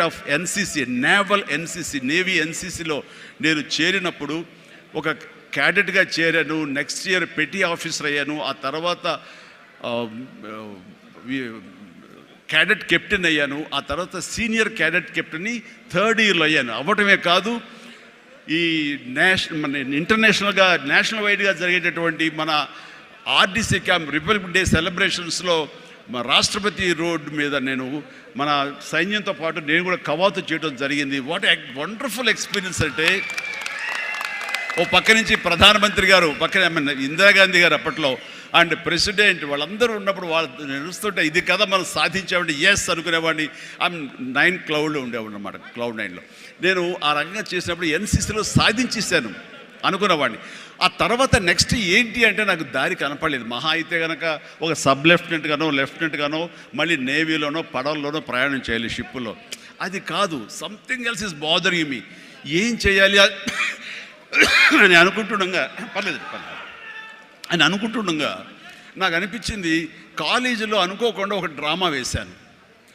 Of NCC naval NCC navy ఎన్సీసీలో నేను చేరినప్పుడు ఒక క్యాడెట్గా చేరాను నెక్స్ట్ ఇయర్ పెటీ ఆఫీసర్ అయ్యాను ఆ తర్వాత um, uh, క్యాడెట్ కెప్టెన్ అయ్యాను ఆ తర్వాత సీనియర్ క్యాడెట్ కెప్టెన్ థర్డ్ ఇయర్లో అయ్యాను. అవ్వటమే కాదు ఈ నేషనల్ మన ఇంటర్నేషనల్గా నేషనల్ వైడ్గా జరిగేటటువంటి మన ఆర్డీసీ క్యాంప్ రిపబ్లిక్ డే సెలబ్రేషన్స్లో రాష్ట్రపతి రోడ్ మీద నేను మన సైన్యంతో పాటు నేను కూడా కవాతు చేయడం జరిగింది. వాట్ వండర్ఫుల్ ఎక్స్పీరియన్స్ అంటే ఓ పక్క నుంచి ప్రధానమంత్రి గారు పక్కన ఇందిరాగాంధీ గారు అప్పట్లో అండ్ ప్రెసిడెంట్ వాళ్ళందరూ ఉన్నప్పుడు వాళ్ళు నడుస్తుంటే ఇది కదా మనం సాధించామంటే ఎస్ అనుకునేవాడిని. ఐమ్ నైన్ క్లౌడ్లో ఉండేవాడిని అనమాట క్లౌడ్ నైన్లో. నేను ఆ రకంగా చేసినప్పుడు ఎన్సీసీలో సాధించేశాను. అనుకున్నవాడిని. ఆ తర్వాత నెక్స్ట్ ఏంటి అంటే నాకు దారి కనపడలేదు. మహా అయితే కనుక ఒక సబ్ లెఫ్టినెంట్ గానో లెఫ్టినెంట్ గానో మళ్ళీ నేవీలోనో పడవల్లోనో ప్రయాణం చేయాలి షిప్పులో. అది కాదు something else is bothering me ఏం చేయాలి? అని అనుకుంటుండగా పర్లేదు పర్లేదు. అని అనుకుంటుండగా నాకు అనిపించింది కాలేజీలో అనుకోకుండా ఒక డ్రామా వేశాను.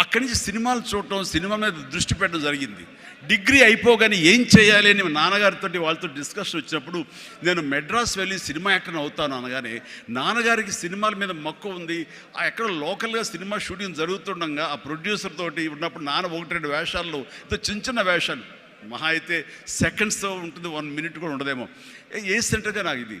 అక్కడి నుంచి సినిమాలు చూడటం సినిమా మీద దృష్టి పెట్టడం జరిగింది. డిగ్రీ అయిపోగానే ఏం చేయాలి అని నాన్నగారితో వాళ్ళతో డిస్కషన్ వచ్చినప్పుడు నేను మెడ్రాస్ వెళ్ళి సినిమా యాక్టర్ అవుతాను అనగానే నాన్నగారికి సినిమాల మీద మక్కువ ఉంది ఆ ఎక్కడ లోకల్గా సినిమా షూటింగ్ జరుగుతుండగా ఆ ప్రొడ్యూసర్ తోటి ఉన్నప్పుడు నాన్న ఒకటి రెండు వేషాల్లో ఇంత చిన్న చిన్న వేషాలు. మహా అయితే సెకండ్స్తో ఉంటుంది వన్ మినిట్ కూడా ఉండదేమో. ఏ- ఏ సెంటర్గా నాకు ఇది?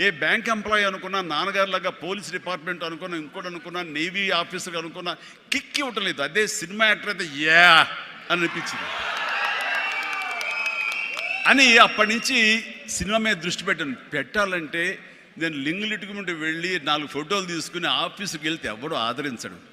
ఏ బ్యాంక్ ఎంప్లాయీ అనుకున్నా నాన్నగారులాగా పోలీస్ డిపార్ట్మెంట్ అనుకున్నా ఇంకోటి అనుకున్నా నేవీ ఆఫీసర్ అనుకున్నా కిక్ ఇవ్వటం లేదు. అదే సినిమా యాక్టర్ అయితే యా అని అనిపించింది. అని అప్పటి నుంచి సినిమా మీద దృష్టి పెట్టాను. పెట్టాలంటే నేను లింగులిట్టుకుంటూ వెళ్ళి నాలుగు ఫోటోలు తీసుకుని ఆఫీస్కి వెళ్తే ఎవడో ఆదరించడు.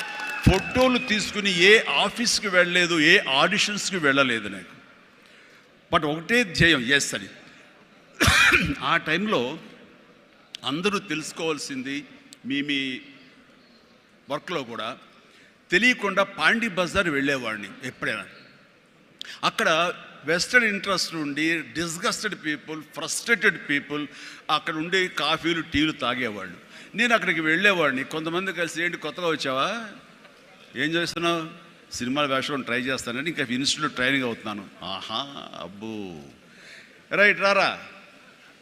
ఫోటోలు తీసుకుని ఏ ఆఫీస్కి వెళ్ళలేదు ఏ ఆడిషన్స్కి వెళ్ళలేదు నాకు. బట్ ఒకటే ధ్యేయం ఎస్ అని. ఆ టైంలో అందరూ తెలుసుకోవాల్సింది మీ మీ వర్క్లో కూడా తెలియకుండా పాండి బజార్ వెళ్ళేవాడిని ఎప్పుడైనా. అక్కడ వెస్టర్న్ ఇంట్రెస్ట్ నుండి డిస్గస్టెడ్ పీపుల్ ఫ్రస్ట్రేటెడ్ పీపుల్ అక్కడ ఉండే కాఫీలు టీలు తాగేవాళ్ళు. నేను అక్కడికి వెళ్ళేవాడిని. కొంతమంది కలిసి ఏంటి కొత్తగా వచ్చావా? ఏం చేస్తున్నావు? సినిమాల వేషం ట్రై చేస్తానని ఇంకా ఇన్స్టిట్యూట్ ట్రైనింగ్ అవుతున్నాను. ఆహా అబ్బో. రైట్ రారా.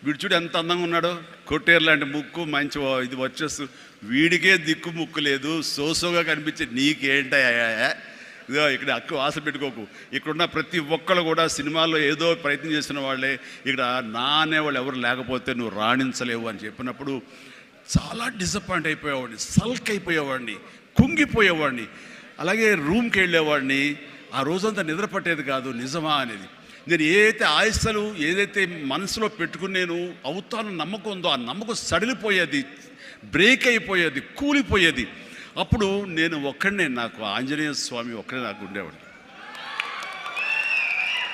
వీడు చూడు ఎంత అందంగా ఉన్నాడో. కొట్టేరు లాంటి ముక్కు మంచి ఇది వచ్చేస్తు. వీడికే దిక్కు ముక్కు లేదు. సోసోగా కనిపించే నీకేంటయ్యా? ఇదో ఇక్కడ అక్కు ఆశ పెట్టుకోకు. ఇక్కడున్న ప్రతి ఒక్కళ్ళు కూడా సినిమాల్లో ఏదో ప్రయత్నం చేసిన వాళ్ళే. ఇక్కడ నా అనేవాళ్ళు ఎవరు లేకపోతే నువ్వు రాణించలేవు అని చెప్పినప్పుడు చాలా డిసప్పాయింట్ అయిపోయేవాడిని సల్క్ అయిపోయేవాడిని. కుంగిపోయేవాడిని. అలాగే రూమ్కి వెళ్ళేవాడిని. ఆ రోజంతా నిద్ర పట్టేది కాదు. నిజమా అనేది. నేను ఏదైతే ఆయస్సలు ఏదైతే మనసులో పెట్టుకుని నేను అవుతాను నమ్మకం ఉందో ఆ నమ్మకం సడిలిపోయేది బ్రేక్ అయిపోయేది కూలిపోయేది. అప్పుడు నేను ఒక్కడనే నాకు ఆంజనేయ స్వామి ఒక్కడే నాకు ఉండేవాడు.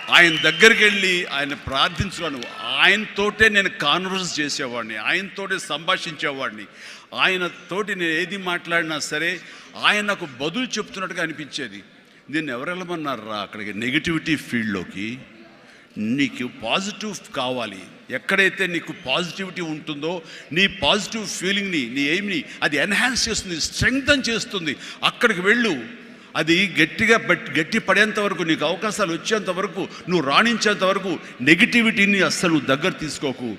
ఆయన దగ్గరికి వెళ్ళి ఆయన ప్రార్థించుకోను ఆయనతోటే నేను కాన్వర్స్ చేసేవాడిని ఆయనతోటే సంభాషించేవాడిని. ఆయనతోటి నేను ఏది మాట్లాడినా సరే ఆయన నాకు బదులు చెప్తున్నట్టుగా అనిపించేది. నేను ఎవరు వెళ్ళమన్నారా అక్కడికి? నెగిటివిటీ ఫీల్డ్లోకి నీకు పాజిటివ్ కావాలి. ఎక్కడైతే నీకు పాజిటివిటీ ఉంటుందో నీ పాజిటివ్ ఫీలింగ్ని నీ ఎయిమ్ని అది ఎన్హాన్స్ చేస్తుంది స్ట్రెంగ్తన్ చేస్తుంది. అక్కడికి వెళ్ళు. అది గట్టిగా గట్టి పడేంత వరకు నీకు అవకాశాలు వచ్చేంత వరకు నువ్వు రాణించేంత వరకు నెగిటివిటీని అస్సలు దగ్గర తీసుకోకు.